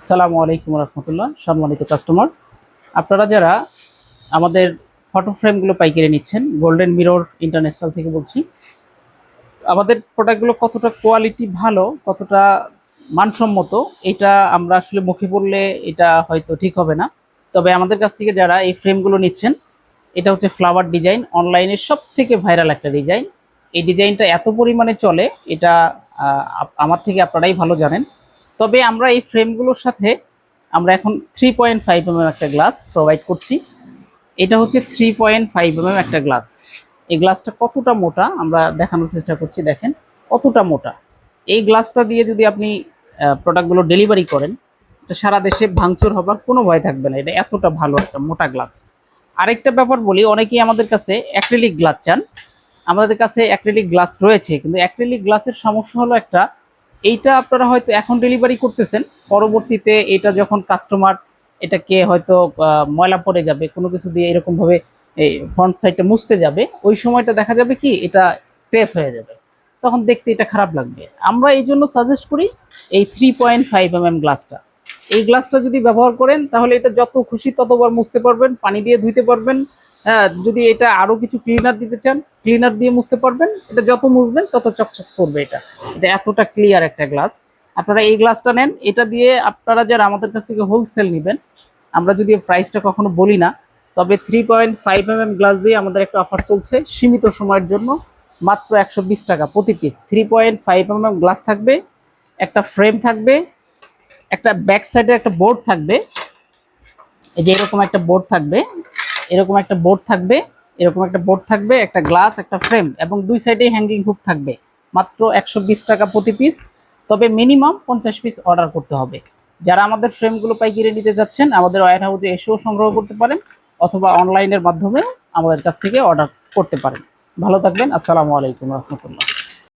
আসসালামু আলাইকুম রহমতুল্লাহ, সম্মানিত কাস্টমার আপনারা যারা আমাদের ফটো ফ্রেমগুলো পাইকারি নিচ্ছেন গোল্ডেন মিরর ইন্টারন্যাশনাল থেকে বলছি, আমাদের প্রোডাক্টগুলো কতটা কোয়ালিটি ভালো, কতটা মানসম্মত, এটা আমরা আসলে মুখে বললে এটা হয়তো ঠিক হবে না। তবে আমাদের কাছ থেকে যারা এই ফ্রেমগুলো নিচ্ছেন, এটা হচ্ছে ফ্লাওয়ার ডিজাইন অনলাইনের সব থেকে ভাইরাল একটা ডিজাইন এই ডিজাইনটা এত পরিমাণে চলে, এটা আমার থেকে আপনারাই ভালো জানেন। তবে আমরা এই ফ্রেমগুলোর সাথে আমরা এখন থ্রি পয়েন্ট ফাইভ এম একটা গ্লাস প্রোভাইড করছি। এটা হচ্ছে থ্রি পয়েন্ট ফাইভ এম একটা গ্লাস এই গ্লাসটা কতটা মোটা আমরা দেখানোর চেষ্টা করছি, দেখেন, কতটা মোটা। এই গ্লাসটা দিয়ে যদি আপনি প্রোডাক্টগুলো ডেলিভারি করেন, এটা সারা দেশে ভাঙচুর হবার কোনো ভয় থাকবে না। এটা এতটা ভালো একটা মোটা গ্লাস আরেকটা ব্যাপার বলি, অনেকেই আমাদের কাছে অ্যাক্রিলিক গ্লাস চান। আমাদের কাছে অ্যাক্রিলিক গ্লাস রয়েছে, কিন্তু অ্যাক্রিলিক গ্লাসের সমস্যা হলো একটা এইটা আপনারা হয়তো এখন ডেলিভারি করতেছেন, পরবর্তীতে এটা যখন কাস্টমার এটাকে হয়তো ময়লা পড়ে যাবে, কোনো কিছু দিয়ে এরকমভাবে এই ফ্রন্ট সাইডটা মুছতে যাবে, ওই সময়টা দেখা যাবে কি এটা ক্রেস হয়ে যাবে। তখন দেখতে এটা খারাপ লাগবে। আমরা এই জন্য সাজেস্ট করি এই three point five M M গ্লাসটা এই গ্লাসটা যদি ব্যবহার করেন, তাহলে এটা যত খুশি ততবার মুছতে পারবেন, পানি দিয়ে ধুইতে পারবেন হ্যাঁ যদি এটা আরও কিছু ক্লিনার দিতে চান ক্লিনার দিয়ে মুছতে পারবেন। এটা যত মুছবেন, তত চকচক করবে এটা। এটা এতটা ক্লিয়ার একটা গ্লাস আপনারা এই গ্লাসটা নেন। এটা দিয়ে আপনারা যারা আমাদের কাছ থেকে হোলসেল নেবেন, আমরা যদি প্রাইসটা কখনো বলি না, তবে three point five M M glass দিয়ে আমাদের একটা অফার চলছে সীমিত সময়ের জন্য, মাত্র একশো বিশ টাকা প্রতি piece three point five M M glass থাকবে, একটা ফ্রেম থাকবে, একটা ব্যাক সাইডে একটা বোর্ড থাকবে। এই যে এরকম একটা বোর্ড থাকবে। এরকম একটা বোর্ড থাকবে, এরকম একটা বোর্ড থাকবে, একটা গ্লাস, একটা ফ্রেম, এবং দুই সাইডে হ্যাঙ্গিং হুক থাকবে। মাত্র একশো বিশ টাকা প্রতি পিস তবে মিনিমাম পঞ্চাশ পিস অর্ডার করতে হবে। যারা আমাদের ফ্রেমগুলো পাইকিরে নিতে যাচ্ছেন, আমাদের ওয়ার হাউসে এসেও সংগ্রহ করতে পারেন, অথবা অনলাইনের মাধ্যমে আমাদের কাছ থেকে অর্ডার করতে পারেন। ভালো থাকবেন, আসসালামু আলাইকুম রহমতুল্লাহ।